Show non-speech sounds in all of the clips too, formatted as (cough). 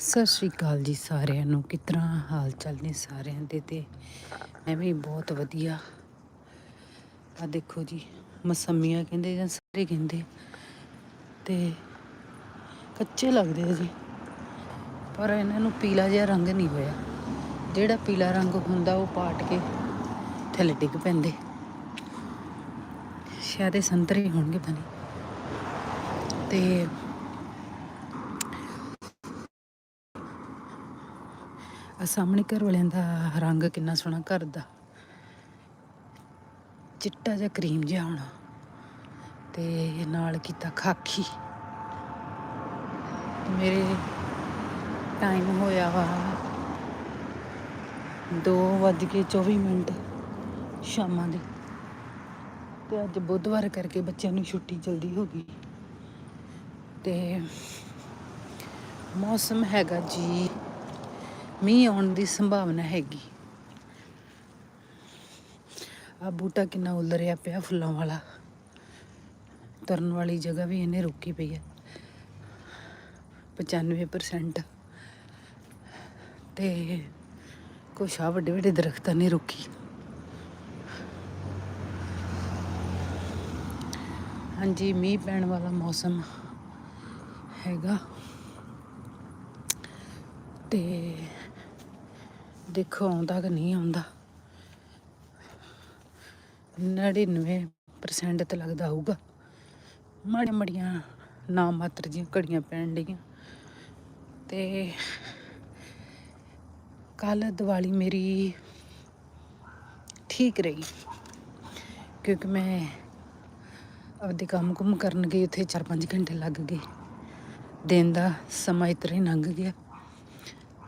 ਸਤਿ ਸ਼੍ਰੀ ਅਕਾਲ ਜੀ ਸਾਰਿਆਂ ਨੂੰ। ਕਿਸ ਤਰ੍ਹਾਂ ਹਾਲ ਚਾਲ ਨੇ ਸਾਰਿਆਂ ਦੇ ਤੇ? ਮੈਂ ਵੀ ਬਹੁਤ ਵਧੀਆ। ਆ ਦੇਖੋ ਜੀ, ਮਸੰਮੀਆਂ ਕਹਿੰਦੇ ਜਾਂ ਸਾਰੇ ਕਹਿੰਦੇ। ਤੇ ਕੱਚੇ ਲੱਗਦੇ ਆ ਜੀ। ਪਰ ਇਹਨਾਂ ਨੂੰ ਪੀਲਾ ਜਿਹਾ ਰੰਗ ਨਹੀਂ ਹੋਇਆ। ਜਿਹੜਾ ਪੀਲਾ ਰੰਗ ਹੁੰਦਾ ਉਹ ਪਾਟ ਕੇ ਥੱਲੇ ਡਿੱਗ ਪੈਂਦੇ। ਸ਼ਾਇਦ ਇਹ ਸੰਤਰੇ ਹੋਣਗੇ ਬਣੇ ਤੇ ਸਾਹਮਣੇ ਘਰ ਵਾਲਿਆਂ ਦਾ ਰੰਗ ਕਿੰਨਾ ਸੋਹਣਾ, ਘਰ ਦਾ। ਚਿੱਟਾ ਜਿਹਾ ਕਰੀਮ ਜਿਹਾ ਹੋਣਾ। ਤੇ ਨਾਲ ਕੀਤਾ ਖਾਕੀ ਮੇਰੇ ਟਾਈਮ ਹੋਇਆ ਵਾ 2:24 ਮਿੰਟ ਸ਼ਾਮਾਂ ਦੇ। ਤੇ ਅੱਜ ਬੁੱਧਵਾਰ ਕਰਕੇ ਬੱਚਿਆਂ ਨੂੰ ਛੁੱਟੀ ਜਲਦੀ ਹੋ ਗਈ। ਤੇ ਮੌਸਮ ਹੈਗਾ ਜੀ ਮੀਂਹ ਆਉਣ ਦੀ ਸੰਭਾਵਨਾ ਹੈਗੀ। ਆ ਬੂਟਾ ਕਿੰਨਾ ਉਲਰਿਆ ਪਿਆ ਫੁੱਲਾਂ ਵਾਲਾ। ਤਰਨ ਵਾਲੀ ਜਗ੍ਹਾ ਵੀ ਇਹਨੇ ਰੋਕੀ ਪਈ ਹੈ। 95% ਤੇ ਕੁਛ ਆ ਵੱਡੇ ਵੱਡੇ ਦਰਖਤਾਂ ਨੇ ਰੋਕੀ। ਹਾਂਜੀ, ਮੀਂਹ ਪੈਣ ਵਾਲਾ ਮੌਸਮ ਹੈਗਾ। ਤੇ ਦੇਖੋ, ਆਉਂਦਾ ਕਿ ਨਹੀਂ ਆਉਂਦਾ? 99% ਤੇ ਲੱਗਦਾ ਹੋਊਗਾ। ਮਾੜੀਆਂ ਮੜੀਆਂ ਨਾ ਮਾਤਰ ਜੀਆਂ ਘੜੀਆਂ ਪੈਣ ਡੀਆਂ ਤੇ ਕੱਲ ਦੀਵਾਲੀ ਮੇਰੀ ਠੀਕ ਰਹੀ। ਕਿਉਂਕਿ ਮੈਂ ਆਪਦੇ ਕੰਮ ਕੁਮ ਕਰਨ ਗਈ, ਉੱਥੇ 4-5 ਘੰਟੇ ਲੱਗ ਗਏ। ਦਿਨ ਦਾ ਸਮਾਂ ਇਤਰਾ ਹੀ ਲੰਘ ਗਿਆ।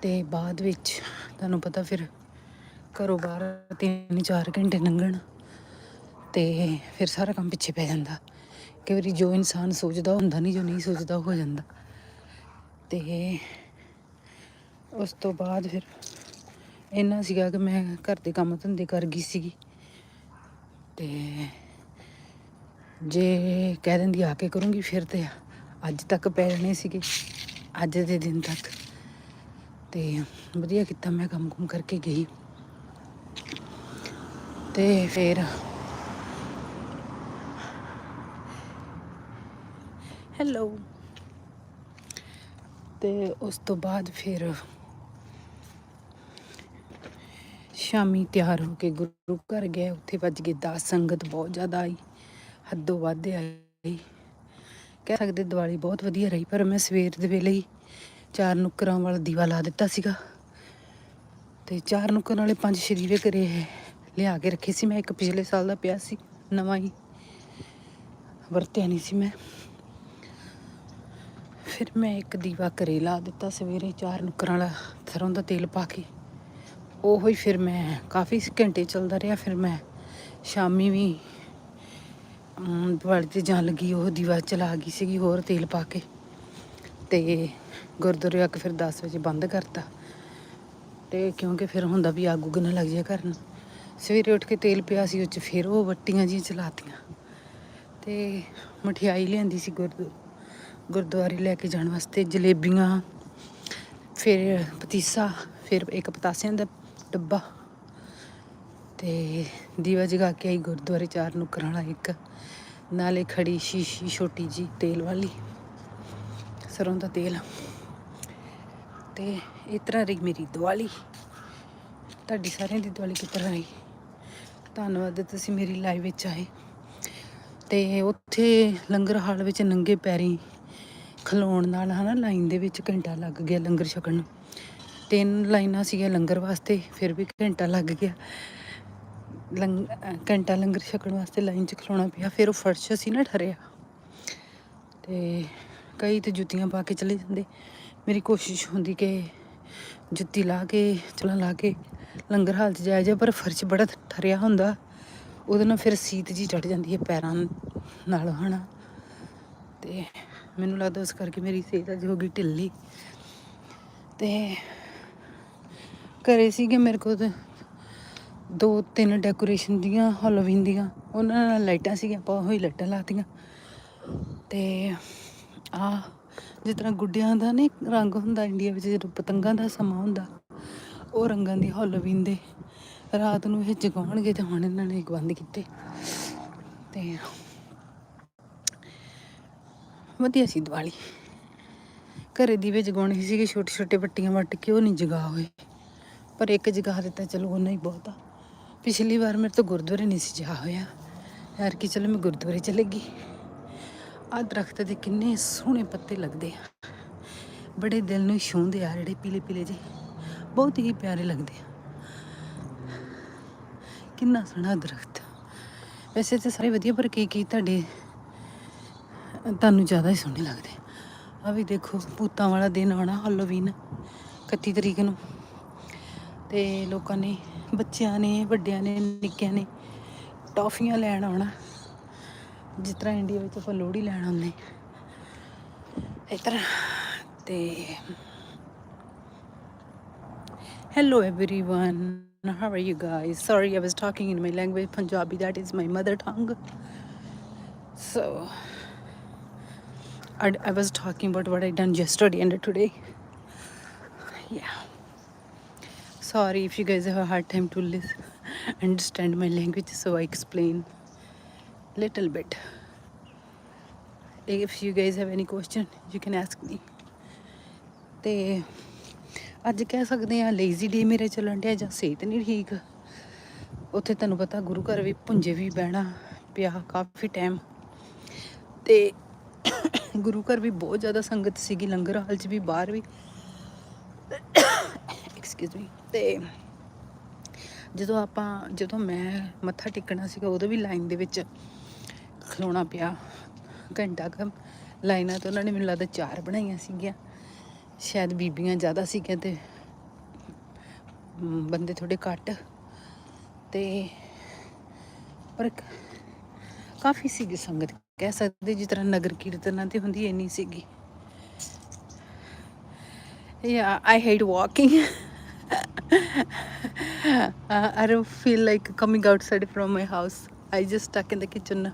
ਤੇ ਬਾਅਦ ਵਿੱਚ ਤੁਹਾਨੂੰ ਪਤਾ ਫਿਰ ਘਰੋਂ ਬਾਹਰ ਤਿੰਨ ਚਾਰ ਘੰਟੇ ਲੰਘਣ ਤੇ ਫਿਰ ਸਾਰਾ ਕੰਮ ਪਿੱਛੇ ਪੈ ਜਾਂਦਾ। ਕਈ ਵਾਰੀ ਜੋ ਇਨਸਾਨ ਸੋਚਦਾ ਹੁੰਦਾ ਨਹੀਂ, ਜੋ ਨਹੀਂ ਸੋਚਦਾ ਉਹ ਹੋ ਜਾਂਦਾ। ਤੇ ਉਸ ਤੋਂ ਬਾਅਦ ਫਿਰ ਇੰਨਾ ਸੀਗਾ ਕਿ ਮੈਂ ਘਰ ਦੇ ਕੰਮ ਧੰਦੇ ਕਰ ਗਈ ਸੀਗੀ। ਤੇ ਜੇ ਕਹਿ ਦਿੰਦੀ ਆ ਕੇ ਕਰੂੰਗੀ ਫਿਰ ਤੇ ਅੱਜ ਤੱਕ ਪੈ ਜਾਣੇ ਸੀਗੇ, ਅੱਜ ਦੇ ਦਿਨ ਤੱਕ। ਤੇ ਵਧੀਆ ਕੀਤਾ ਮੈਂ ਕੰਮ ਕੁਮ ਕਰਕੇ ਗਈ। ਤੇ ਫਿਰ ਹੈਲੋ ਤੇ ਉਸ ਤੋਂ ਬਾਅਦ ਫਿਰ ਸ਼ਾਮੀ ਤਿਆਰ ਹੋ ਕੇ ਗੁਰੂ ਘਰ ਗਏ। ਉੱਥੇ ਵੱਜ ਗਏ 10 ਸੰਗਤ ਬਹੁਤ ਜ਼ਿਆਦਾ ਆਈ ਹੱਦੋਂ ਵੱਧ ਆਈ। ਕਹਿ ਸਕਦੇ ਦੀਵਾਲੀ ਬਹੁਤ ਵਧੀਆ ਰਹੀ ਪਰ ਮੈਂ ਸਵੇਰ ਦੇ ਵੇਲੇ ਹੀ ਚਾਰ ਨੁੱਕਰਾਂ ਵਾਲਾ ਦੀਵਾ ਲਾ ਦਿੱਤਾ ਸੀਗਾ। ਤੇ ਚਾਰ ਨੁੱਕਰਾਂ ਵਾਲੇ ਪੰਜ ਸ਼ਰੀਵੇ ਕਰੇ ਲਿਆ ਕੇ ਰੱਖੇ ਸੀ। ਮੈਂ ਇੱਕ ਪਿਛਲੇ ਸਾਲ ਦਾ ਪਿਆ ਸੀ ਨਵਾਂ ਹੀ। ਵਰਤਿਆ ਨਹੀਂ ਸੀ ਮੈਂ। ਫਿਰ ਮੈਂ ਇੱਕ ਦੀਵਾ ਘਰੇ ਲਾ ਦਿੱਤਾ ਸਵੇਰੇ ਚਾਰ ਨੁੱਕਰਾਂ ਵਾਲਾ ਸਰੋਂ ਦਾ ਤੇਲ ਪਾ ਕੇ। ਉਹ ਹੀ ਫਿਰ ਮੈਂ ਕਾਫੀ ਘੰਟੇ ਚੱਲਦਾ ਰਿਹਾ। ਫਿਰ ਮੈਂ ਸ਼ਾਮੀ ਵੀ ਅਮ, ਦੀਵਾਲੀ ਤੇ ਜਾਣ ਲੱਗੀ ਉਹ ਦੀਵਾ ਚਲਾ ਗਈ ਸੀਗੀ ਹੋਰ ਤੇਲ ਪਾ ਕੇ। ਤੇ ਗੁਰਦੁਆਰੇ ਆ ਕੇ ਫਿਰ 10 ਵਜੇ ਬੰਦ ਕਰਤਾ। ਤੇ ਕਿਉਂਕਿ ਫਿਰ ਹੁੰਦਾ ਵੀ ਅੱਗ ਉੱਗ ਲੱਗ ਜਾਏ ਘਰ ਨੂੰ ਸਵੇਰੇ ਉੱਠ ਕੇ ਤੇਲ ਪਿਆ ਸੀ, ਉਹ ਚ ਫਿਰ ਉਹ ਵੱਟੀਆਂ ਜੀਆਂ ਚਲਾਤੀਆਂ। ਤੇ ਮਠਿਆਈ ਲਿਆਂਦੀ ਸੀ ਗੁਰਦੁ, ਗੁਰਦੁਆਰੇ ਲੈ ਕੇ ਜਾਣ ਵਾਸਤੇ ਜਲੇਬੀਆਂ, ਫਿਰ ਪਤੀਸਾ, ਫਿਰ ਇੱਕ ਪਤਾਸਿਆਂ ਦਾ ਡੱਬਾ। ਤੇ ਦੀਵਾ ਜਗਾ ਕੇ ਆਈ ਗੁਰਦੁਆਰੇ ਚਾਰ ਨੂੰ ਵਾਲਾ ਇੱਕ। ਨਾਲੇ ਖੜੀ ਸ਼ੀਸ਼ੀ ਛੋਟੀ ਜੀ ਤੇਲ ਵਾਲੀ। ਸਰੋਂ ਦਾ ਤੇਲ। ਤੇ ਇਸ ਤਰ੍ਹਾਂ ਰਹੀ ਮੇਰੀ ਦੀਵਾਲੀ। ਤੁਹਾਡੀ ਸਾਰਿਆਂ ਦੀ ਦੀਵਾਲੀ ਕਿਸ ਤਰ੍ਹਾਂ ਰਹੀ? ਧੰਨਵਾਦ ਤੁਸੀਂ ਮੇਰੀ ਲਾਈਵ ਵਿੱਚ ਆਏ। ਤੇ ਉੱਥੇ ਲੰਗਰ ਹਾਲ ਵਿੱਚ ਨੰਗੇ ਪੈਰੀ ਖਲੋਣ ਨਾਲ ਹਨਾ, ਲਾਈਨ ਦੇ ਵਿੱਚ ਘੰਟਾ ਲੱਗ ਗਿਆ ਲੰਗਰ ਛਕਣ ਨੂੰ। ਤਿੰਨ ਲਾਈਨਾਂ ਸੀਗੀਆਂ ਲੰਗਰ ਵਾਸਤੇ, ਫਿਰ ਵੀ ਘੰਟਾ ਲੱਗ ਗਿਆ। ਲੰਗ ਘੰਟਾ ਲੰਗਰ ਛਕਣ ਵਾਸਤੇ ਲਾਈਨ 'ਚ ਖਲੋਣਾ ਪਿਆ, ਫਿਰ ਉਹ ਫਰਸ਼ ਸੀ ਨਾ ਠਰਿਆ। ਤੇ ਕਈ ਤੇ ਜੁੱਤੀਆਂ ਪਾ ਕੇ ਚਲੇ ਜਾਂਦੇ। ਮੇਰੀ ਕੋਸ਼ਿਸ਼ ਹੁੰਦੀ ਕਿ ਜੁੱਤੀ ਲਾ ਕੇ ਚਲਾ ਲਾ ਕੇ ਲੰਗਰ ਹਾਲ 'ਚ ਜਾਇਆ ਜਾ ਪਰ ਫਰਸ਼ ਬੜਾ ਠਰਿਆ ਹੁੰਦਾ। ਉਹਦੇ ਨਾਲ ਫਿਰ ਸੀਤ ਜੀ ਚੜ ਜਾਂਦੀ ਹੈ ਪੈਰਾਂ ਨਾਲ, ਹਨਾ। ਤੇ ਮੈਨੂੰ ਲੱਗਦਾ ਉਸ ਕਰਕੇ ਮੇਰੀ ਸਿਹਤ ਅੱਜ ਹੋ ਗਈ ਢਿੱਲੀ। ਤੇ ਘਰੇ ਸੀਗੇ ਮੇਰੇ ਕੋਲ ਦੋ ਤਿੰਨ ਡੈਕੋਰੇਸ਼ਨ ਦੀਆਂ ਹੈਲੋਵੀਨ ਦੀਆਂ। ਉਹਨਾਂ ਨਾਲ ਲਾਈਟਾਂ ਸੀਗੀਆਂ, ਆਪਾਂ ਉਹੀ ਲਾਈਟਾਂ ਲਾਤੀਆਂ। ਤੇ ਆ ਜਿਸ ਤਰ੍ਹਾਂ ਗੁੱਡਿਆਂ ਦਾ ਨਹੀਂ ਰੰਗ ਹੁੰਦਾ, ਇੰਡੀਆ ਵਿੱਚ ਜਦੋਂ ਪਤੰਗਾਂ ਦਾ ਸਮਾਂ ਹੁੰਦਾ, ਉਹ ਰੰਗਾਂ ਦੀ ਹੈਲੋਵੀਨ ਦੇ ਰਾਤ ਨੂੰ ਇਹ ਜਗਾਉਣਗੇ ਤੇ ਹੁਣ ਇਹਨਾਂ ਨੇ ਬੰਦ ਕੀਤੇ। ਤੇ ਵਧੀਆ ਸੀ ਦੀਵਾਲੀ। ਘਰੇ ਦੀਵੇ ਜਗਾਉਣੇ ਸੀਗੇ ਛੋਟੇ ਛੋਟੇ ਪੱਟੀਆਂ ਵੱਟ ਕੇ ਉਹ ਨਹੀਂ ਜਗਾ ਹੋਏ। ਪਰ ਇੱਕ ਜਗਾ ਦਿੱਤਾ, ਚਲੋ ਉਹਨਾਂ ਹੀ ਬਹੁਤ ਆ। ਪਿਛਲੀ ਵਾਰ ਮੇਰੇ ਤੋਂ ਗੁਰਦੁਆਰੇ ਨਹੀਂ ਸੀ ਜਾ ਹੋਇਆ। ਯਾਰ ਕਿ ਚਲੋ ਮੈਂ ਗੁਰਦੁਆਰੇ ਚਲੇਗੀ ਆ ਦਰਖਤ ਦੇ ਕਿੰਨੇ ਸੋਹਣੇ ਪੱਤੇ ਲੱਗਦੇ ਆ। ਬੜੇ ਦਿਲ ਨੂੰ ਛੂੰਹਦੇ ਆ ਜਿਹੜੇ ਪੀਲੇ ਪੀਲੇ ਜੇ ਬਹੁਤ ਹੀ ਪਿਆਰੇ ਲੱਗਦੇ ਆ। ਕਿੰਨਾ ਸੋਹਣਾ ਦਰਖਤ ਵੈਸੇ ਤਾਂ ਸਾਰੇ ਵਧੀਆ, ਪਰ ਕੀ ਕੀ ਤੁਹਾਡੇ ਤੁਹਾਨੂੰ ਜ਼ਿਆਦਾ ਹੀ ਸੋਹਣੇ ਲੱਗਦੇ ਆ। ਵੀ ਦੇਖੋ, ਭੂਤਾਂ ਵਾਲਾ ਦਿਨ ਆਉਣਾ ਹੈਲੋਵੀਨ 31 ਤਰੀਕ ਨੂੰ। ਤੇ ਲੋਕਾਂ ਨੇ, ਬੱਚਿਆਂ ਨੇ, ਵੱਡਿਆਂ ਨੇ, ਨਿੱਕਿਆਂ ਨੇ ਟੌਫੀਆਂ ਲੈਣ ਆਉਣਾ। ਜਿਸ ਤਰ੍ਹਾਂ ਇੰਡੀਆ ਵਿੱਚ ਆਪਾਂ ਲੋਹੜੀ ਲੈਣ ਆਉਂਦੇ ਇਸ ਤਰ੍ਹਾਂ ਤੇ hello everyone how are you guys sorry i was talking in my language punjabi that is my mother tongue so I, I was talking about what i done yesterday and today yeah sorry if you guys have a hard time to listen understand my language so i explain Little bit. If you guys have any question, you can ask me. ਤੇ ਅੱਜ ਕਹਿ ਸਕਦੇ ਆ lazy ਡੇ ਮੇਰੇ ਚੱਲਣ ਡਿਆ ਜਾਂ ਸਿਹਤ ਨਹੀਂ ਠੀਕ। ਉੱਥੇ ਤੁਹਾਨੂੰ ਪਤਾ ਗੁਰੂ ਘਰ ਵੀ ਪੁੰਜੇ ਵੀ ਬਹਿਣਾ ਪਿਆ ਕਾਫੀ ਟਾਈਮ ਤੇ ਗੁਰੂ ਘਰ ਵੀ ਬਹੁਤ ਜ਼ਿਆਦਾ ਸੰਗਤ ਸੀਗੀ, ਲੰਗਰ ਹਾਲ 'ਚ ਵੀ ਬਾਹਰ ਵੀ। (coughs) ਐਕਸਕਿਊਜ਼ ਮੀ ਤੇ ਜਦੋਂ ਆਪਾਂ ਜਦੋਂ ਮੈਂ ਮੱਥਾ ਟੇਕਣਾ ਸੀਗਾ ਉਦੋਂ ਵੀ ਲਾਈਨ ਦੇ ਵਿੱਚ ਖਲੋਣਾ ਪਿਆ। ਘੰਟਾ ਕੁ ਲਾਈਨਾਂ ਤੇ ਉਹਨਾਂ ਨੇ ਮੈਨੂੰ ਲੱਗਦਾ ਚਾਰ ਬਣਾਈਆਂ ਸੀਗੀਆਂ। ਸ਼ਾਇਦ ਬੀਬੀਆਂ ਜ਼ਿਆਦਾ ਸੀਗੀਆਂ ਤੇ ਬੰਦੇ ਥੋੜੇ ਘੱਟ। ਤੇ ਪਰ ਕਾਫੀ ਸੀਗੀ ਸੰਗਤ। ਕਹਿ ਸਕਦੇ ਜਿਸ ਤਰ੍ਹਾਂ ਨਗਰ ਕੀਰਤਨਾਂ ਤੇ ਹੁੰਦੀ ਇੰਨੀ ਸੀਗੀ। Yeah, I hate walking. Uh, I don't feel like coming outside from my house. I just stuck in the kitchen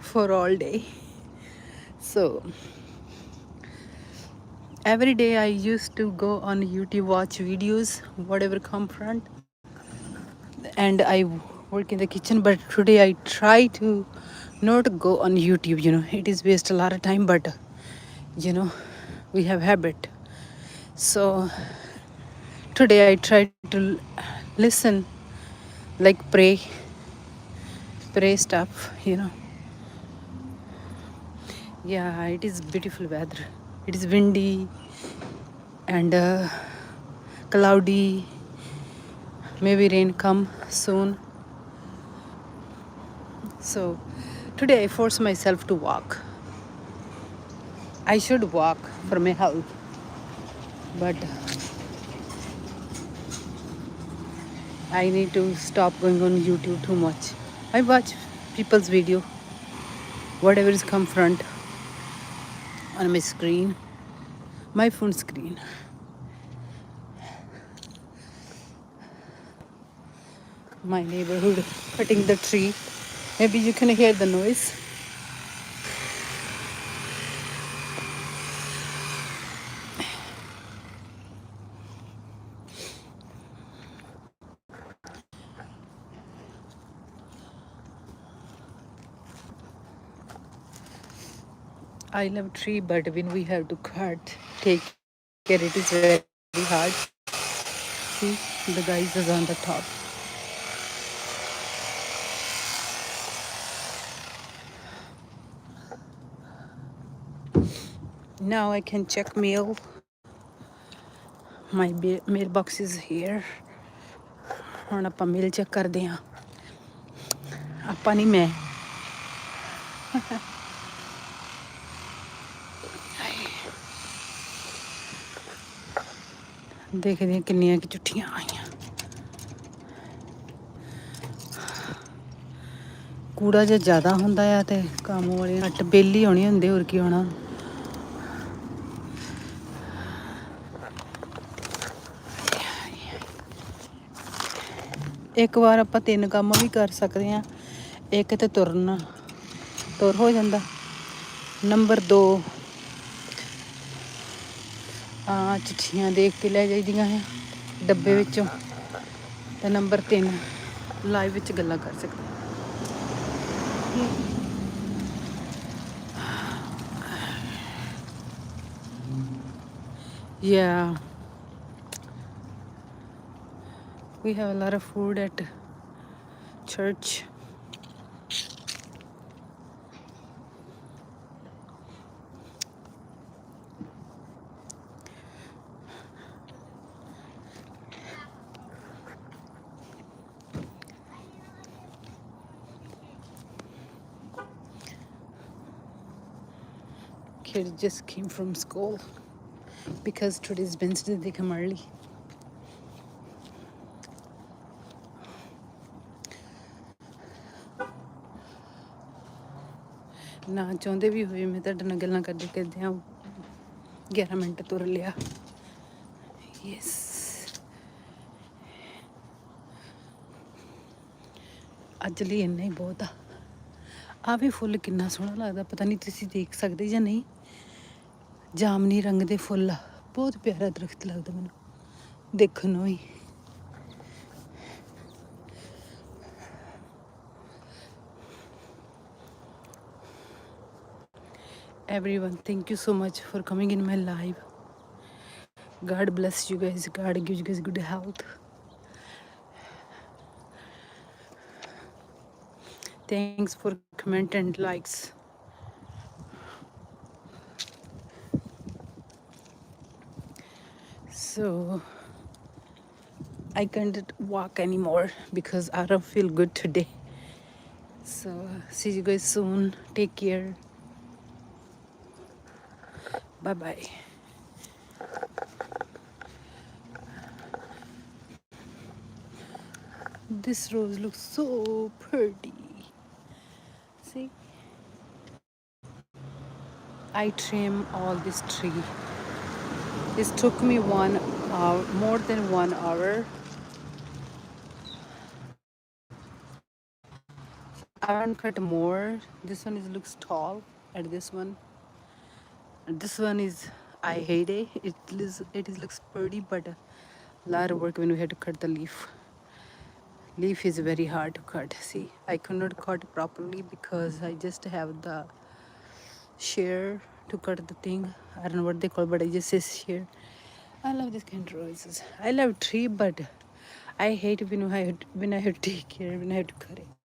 for all day. So every day I used to go on YouTube watch videos, whatever come front, and I work in the kitchen. But today I try to not go on YouTube. You know, it is waste a lot of time, but you know, we have habit. So today I tried to listen, like pray, pray stuff. You know. Yeah, it is beautiful weather. It is windy and uh, cloudy. Maybe rain come soon. So today I force myself to walk. I should walk for my health, but I need to stop going on YouTube too much. I watch people's video, whatever is come front on my screen, my phone screen. My neighborhood cutting the tree. Maybe you can hear the noise. I love tree, but when we have to cut, take care, it is very hard. See, the guys is on the top. Now I can check mail. My ba- mailbox is here. ਹੁਣ ਆਪਾਂ ਮੇਲ check ਕਰਦੇ ਹਾਂ ਆਪਾਂ ਨਹੀਂ ਮੈਂ ਦੇਖਦੇ ਹਾਂ ਕਿੰਨੀਆਂ ਕਿ ਚੁੱਠੀਆਂ ਆਈਆਂ ਕੂੜਾ ਜੇ ਜ਼ਿਆਦਾ ਹੁੰਦਾ ਆ ਤੇ ਕੰਮ ਵਾਲੇ ਘੱਟ ਬੇਲੀ ਹੋਣੀ ਹੁੰਦੀ, ਹੋਰ ਕੀ ਹੋਣਾ ਇੱਕ ਵਾਰ ਆਪਾਂ ਤਿੰਨ ਕੰਮ ਵੀ ਕਰ ਸਕਦੇ ਆ ਇੱਕ ਤੇ ਤੁਰਨਾ, ਤੁਰ ਹੋ ਜਾਂਦਾ। ਨੰਬਰ 2 ਆ ਚਿੱਠੀਆਂ ਦੇਖ ਕੇ ਲੈ ਜਾਈਦੀਆਂ ਆ ਡੱਬੇ ਵਿੱਚੋਂ ਤੇ ਨੰਬਰ 3 ਲਾਈਵ ਵਿੱਚ ਗੱਲਾਂ ਕਰ ਸਕਦੇ Yeah. We have a lot of food at church. Kids just came from school because today's Wednesday, they come early. ਨਾ ਚਾਹੁੰਦੇ ਵੀ ਹੋਏ ਮੈਂ ਤੁਹਾਡੇ ਨਾਲ ਗੱਲਾਂ ਕਰਦੇ ਕਰਦੇ ਆ। 11 ਮਿੰਟ ਤੁਰ ਲਿਆ। ਯੈਸ ਅੱਜ ਲਈ ਇੰਨਾ ਹੀ ਬਹੁਤ ਆ। ਆ ਵੀ ਫੁੱਲ ਕਿੰਨਾ ਸੋਹਣਾ ਲੱਗਦਾ ਪਤਾ ਨਹੀਂ ਤੁਸੀਂ ਦੇਖ ਸਕਦੇ ਜਾਂ ਨਹੀਂ। ਜਾਮਨੀ ਰੰਗ ਦੇ ਫੁੱਲ ਆ ਬਹੁਤ ਪਿਆਰਾ ਦਰਖਤ ਲੱਗਦਾ ਮੈਨੂੰ ਦੇਖਣ ਨੂੰ ਹੀ everyone thank you so much for coming in my live god bless you guys god gives you guys good health thanks for comment and likes so i can't walk anymore because i don't feel good today so see you guys soon take care Bye bye. This rose looks so pretty. See? I trim all this tree. This took me one hour, more than one hour. I to cut more. This one is looks tall, and this one this one is I hate it. It is it is looks pretty, but a lot of work when we had to cut the leaf. Leaf is very hard to cut. See, I could not cut properly because I just have the shear to cut the thing. I don't know what they call, but I just say here. I love this kind of roses. I love tree, but I hate when I when I have to take care when I have to cut it.